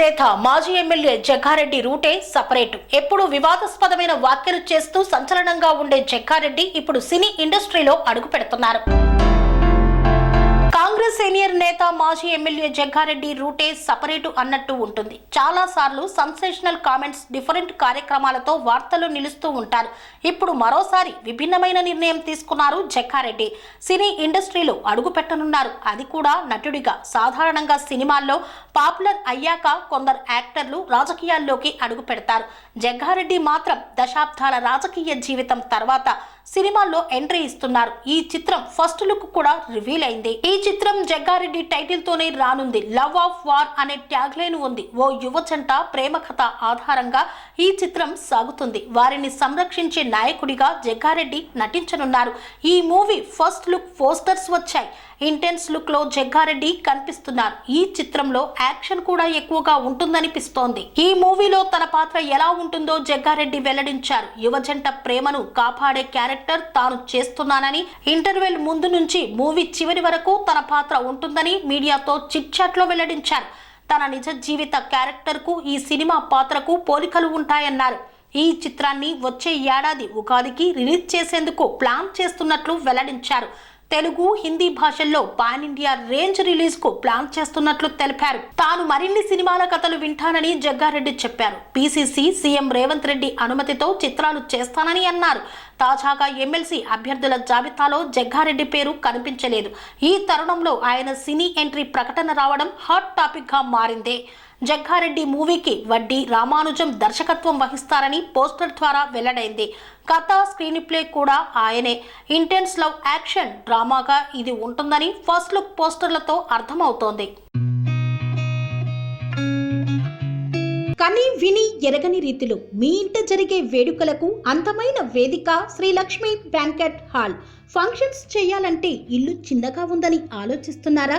నేత మాజీ ఎమ్మెల్యే జగ్గారెడ్డి రూటే సపరేట్. ఎప్పుడు వివాదాస్పదమైన వ్యాఖ్యలు చేస్తూ సంచలనంగా ఉండే జగ్గారెడ్డి ఇప్పుడు సినీ ఇండస్ట్రీలో అడుగు పెడుతున్నారు. కాంగ్రెస్ సీనియర్ నేత మాజీ ఎమ్మెల్యే జగ్గారెడ్డి రూటే సపరేటు అన్నట్టు ఉంటుంది. చాలా సార్లు సన్సెషనల్ కామెంట్స్ డిఫరెంట్ కార్యక్రమాలతో వార్తలు నిలుస్తూ ఉంటారు. ఇప్పుడు మరోసారి విభిన్నమైన నిర్ణయం తీసుకున్నారు జగ్గారెడ్డి. సినీ ఇండస్ట్రీలో అడుగు పెట్టనున్నారు అది కూడా నటుడిగా సాధారణంగా సినిమాల్లో పాపులర్ అయ్యాక కొందరు యాక్టర్లు రాజకీయాల్లోకి అడుగు పెడతారు జగ్గారెడ్డి మాత్రం దశాబ్దాల రాజకీయ జీవితం తర్వాత సినిమాల్లో ఎంట్రీ ఇస్తున్నారు. ఈ చిత్రం ఫస్ట్ లుక్ కూడా రివీల్ అయింది. ఈ చిత్రం జగ్గారెడ్డి టైటిల్ తోనే రానుంది. లవ్ ఆఫ్ వార్ అనే ట్యాగ్ లైన్ ఉంది. ఓ యువ జంట ప్రేమ కథ ఆధారంగా ఈ చిత్రం సాగుతుంది. వారిని సంరక్షించే నాయకుడిగా జగ్గారెడ్డి నటించనున్నారు. ఈ మూవీ ఫస్ట్ లుక్ పోస్టర్స్ వచ్చాయి. ఇంటెన్స్ లుక్లో జగ్గారెడ్డి కనిపిస్తున్నారు. ఈ చిత్రంలో యాక్షన్ కూడా ఎక్కువగా ఉంటుందనిపిస్తోంది. ఈ మూవీలో తన పాత్ర ఎలా ఉంటుందో జగ్గారెడ్డి వెల్లడించారు. యువజంట ప్రేమను కాపాడే క్యారెక్టర్ తాను చేస్తున్నానని ఇంటర్వెల్ ముందు నుంచి మూవీ చివరి వరకు తన పాత్ర ఉంటుందని మీడియాతో చిట్లో వెల్లడించారు. తన నిజ జీవిత క్యారెక్టర్కు ఈ సినిమా పాత్రకు పోలికలు ఉంటాయన్నారు. ఈ చిత్రాన్ని వచ్చే ఏడాది ఉగాదికి రిలీజ్ చేసేందుకు ప్లాన్ చేస్తున్నట్లు వెల్లడించారు. తెలుగు హిందీ భాషల్లో పాన్ ఇండియా రేంజ్ రిలీజ్కు ప్లాన్ చేస్తున్నట్లు తెలిపారు. తాను మరిన్ని సినిమాల కథలు వింటానని జగ్గారెడ్డి చెప్పారు. పిసిసి సీఎం రేవంత్ రెడ్డి అనుమతితో చిత్రాలు చేస్తానని అన్నారు. తాజాగా ఎమ్మెల్సీ అభ్యర్థుల జాబితాలో జగ్గారెడ్డి పేరు కనిపించలేదు. ఈ తరుణంలో ఆయన సినీ ఎంట్రీ ప్రకటన రావడం హాట్ టాపిక్గా మారింది. జగ్గారెడ్డి మూవీకి వడ్డీ రామానుజం దర్శకత్వం వహిస్తారని పోస్టర్ ద్వారా వెల్లడైంది. కథ స్క్రీన్ ప్లే కూడా ఆయనే. ఇంటెన్స్ లవ్ యాక్షన్ డ్రామాగా ఇది ఉంటుందని ఫస్ట్ లుక్ పోస్టర్లతో అర్థమవుతోంది. కని విని ఎరగని రీతిలో మీ ఇంట జరిగే వేడుకలకు అందమైన వేదిక Sri Lakshmi banquet hall. Functions చేయాలంటే ఇల్లు చిన్నగా ఉందని ఆలోచిస్తున్నారా?